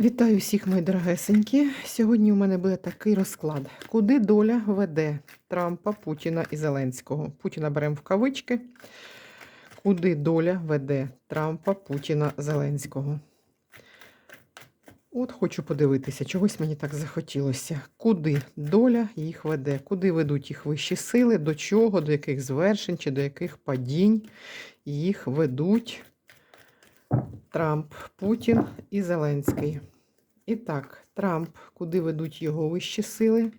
Вітаю всіх, мої дорогесенькі. Сьогодні у мене буде такий розклад. Куди доля веде Трампа, Путіна і Зеленського? Путіна беремо в кавички. Куди доля веде Трампа, Путіна, Зеленського? От хочу подивитися, чогось мені так захотілося. Куди доля їх веде? Куди ведуть їх вищі сили, до чого, до яких звершень чи до яких падінь їх ведуть Трамп, Путін і Зеленський. І так, Трамп, куди ведуть його вищі сили?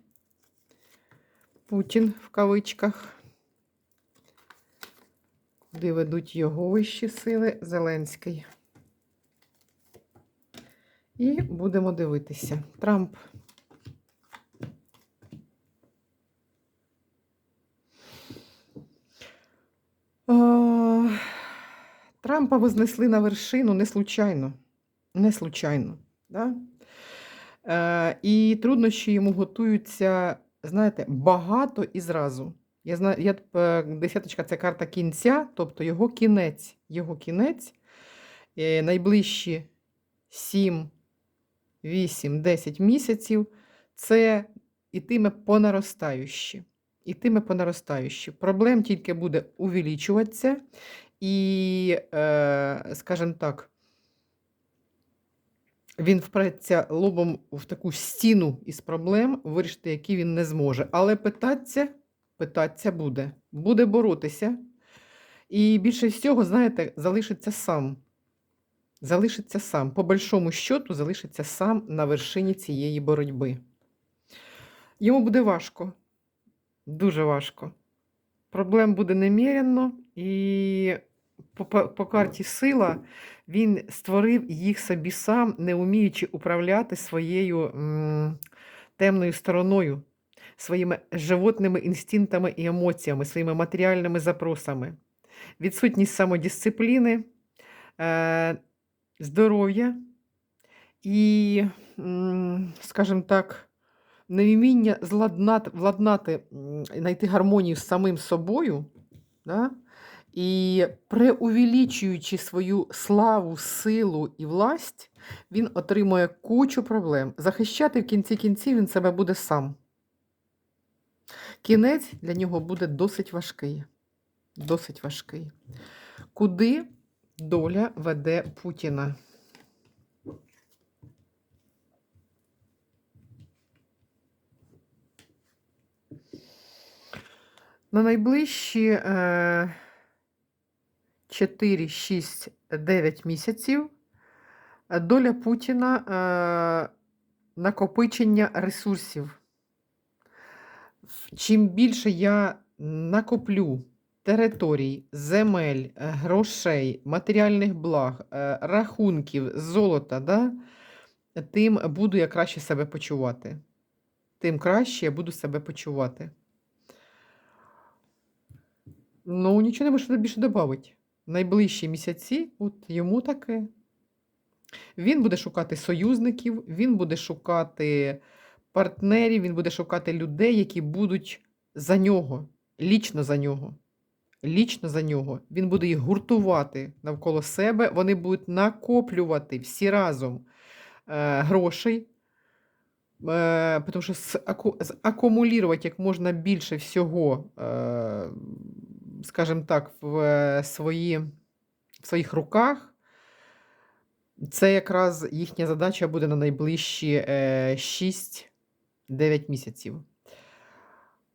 Путін в кавичках. Куди ведуть його вищі сили? Зеленський. І будемо дивитися. Трамп. А, Трампа вознесли на вершину не случайно. Не случайно. Да? Е, і труднощі йому готуються, знаєте, багато і зразу. Я знаю, я, е, десяточка це карта кінця, тобто його кінець. Його кінець е, найближчі 7, 8, 10 місяців це ітиме по наростаючі. Ітиме по наростаючі. Проблем тільки буде увеличуватися. І, е, скажімо так, він впреться лобом в таку стіну із проблем, вирішити, які він не зможе. Але питатися, питатися буде. Буде боротися. І більше всього, знаєте, залишиться сам. Залишиться сам. По большому щоту, залишиться сам на вершині цієї боротьби. Йому буде важко, дуже важко. Проблем буде неміряно, і по, по, по карті сила він створив їх собі сам, не вміючи управляти своєю м, темною стороною, своїми животними інстинктами і емоціями, своїми матеріальними запросами. Відсутність самодисципліни, е, здоров'я і, м, скажімо так, невміння владнати, знайти гармонію з самим собою. Да? І преувеличуючи свою славу, силу і власть, він отримує кучу проблем. Захищати в кінці кінців він себе буде сам. Кінець для нього буде досить важкий. Досить важкий. Куди доля веде Путіна? На найближчі е, 4, 6, 9 місяців е, доля Путіна е, накопичення ресурсів. Чим більше я накоплю територій, земель, е, грошей, матеріальних благ, е, рахунків, золота, да, тим буду я краще себе почувати. Тим краще я буду себе почувати. Ну, нічого не можу більше додати. Найближчі місяці, от йому таке. Він буде шукати союзників, він буде шукати партнерів, він буде шукати людей, які будуть за нього, лічно за нього. Лічно за нього. Він буде їх гуртувати навколо себе, вони будуть накоплювати всі разом е, грошей, е, тому що акумулювати як можна більше всього. Е, скажімо так, в, свої, в своїх руках. Це якраз їхня задача буде на найближчі 6-9 місяців.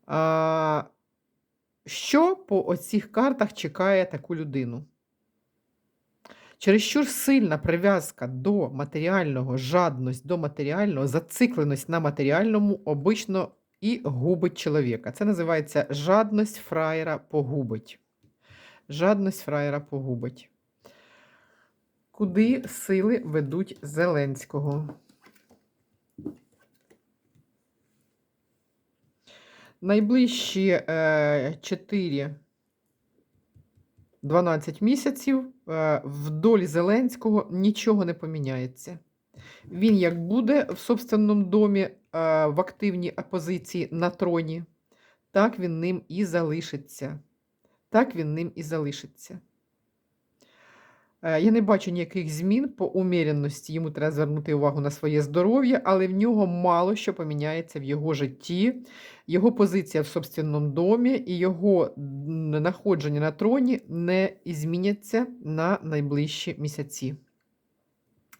А, Що по оцих картах чекає таку людину? Чересчур сильна прив'язка до матеріального, жадність до матеріального, зацикленість на матеріальному обично і губить чоловіка. Це називається жадність фраєра погубить. Жадність фраєра погубить. Куди сили ведуть Зеленського? Найближчі 4 12 місяців е, в долі Зеленського нічого не поміняється. Він як буде в собственному домі е, в активній опозиції на троні, так він ним і залишиться. Так він ним і залишиться. Е, Я не бачу ніяких змін по уміряності. Йому треба звернути увагу на своє здоров'я, але в нього мало що поміняється в його житті. Його позиція в собственному домі і його м, знаходження на троні не зміняться на найближчі місяці.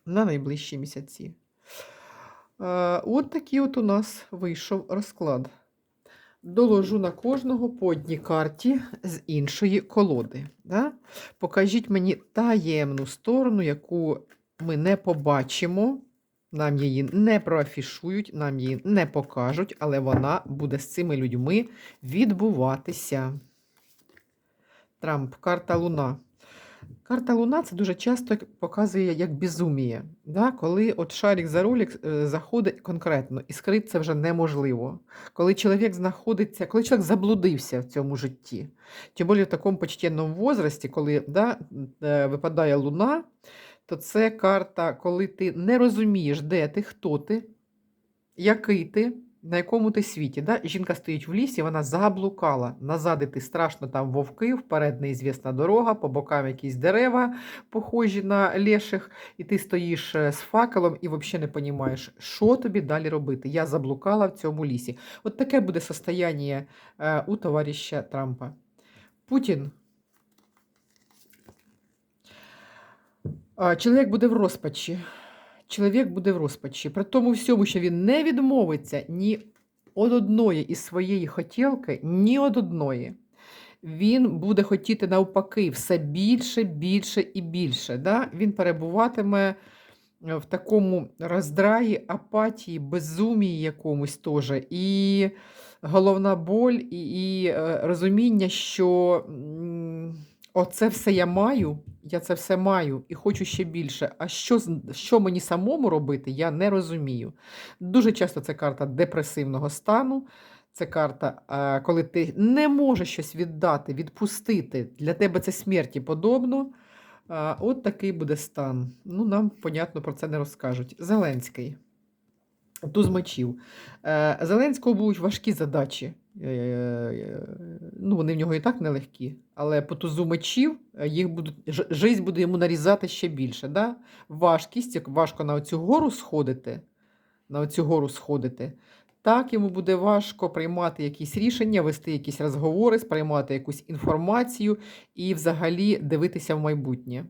На найближчі місяці. Е, От такий от у нас вийшов розклад. Доложу на кожного по одній карті з іншої колоди. Да? Покажіть мені таємну сторону, яку ми не побачимо. Нам її не проафішують, нам її не покажуть, але вона буде з цими людьми відбуватися. Трамп, карта Луна. Карта Луна це дуже часто показує як безуміє. Да? Коли от шарик за ролик е, заходить конкретно, і скрити це вже неможливо. Коли чоловік знаходиться, коли чоловік заблудився в цьому житті, тим більше в такому почтенному возрасті, коли да, е, випадає луна, то це карта, коли ти не розумієш, де ти, хто ти, який ти, на якому ти світі. Да? Жінка стоїть в лісі, вона заблукала. Назад іти страшно там вовки, вперед неізвісна дорога, по бокам якісь дерева, похожі на леших, і ти стоїш е, з факелом і взагалі не розумієш, що тобі далі робити. Я заблукала в цьому лісі. От таке буде состояние е, у товариша Трампа. Путін. Чоловік буде в розпачі. Чоловік буде в розпачі. При тому всьому, що він не відмовиться ні від одної із своєї хотілки, ні від одної. Він буде хотіти навпаки все більше, більше і більше. Да? Він перебуватиме е, в такому роздраї, апатії, безумії якомусь теж. І головна боль, і, і е, розуміння, що оце все я маю, я це все маю і хочу ще більше. А що, що мені самому робити, я не розумію. Дуже часто це карта депресивного стану. Це карта, е, коли ти не можеш щось віддати, відпустити. Для тебе це смерті подобно. Е, От такий буде стан. Ну, нам, понятно, про це не розкажуть. Зеленський. Туз мечів. Е, Зеленського будуть важкі задачі. Е, е, Ну, вони в нього і так нелегкі, але по тузу мечів е, їх будуть, жизнь буде йому нарізати ще більше. Да? Важкість, як важко на оцю гору сходити, на оцю гору сходити. Так, йому буде важко приймати якісь рішення, вести якісь розговори, сприймати якусь інформацію і взагалі дивитися в майбутнє.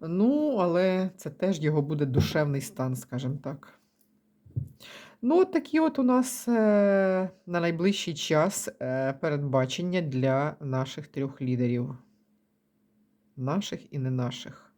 Ну, але це теж його буде душевний стан, скажімо так. Ну, от такі от у нас е, на найближчий час е, передбачення для наших трьох лідерів. Наших і не наших.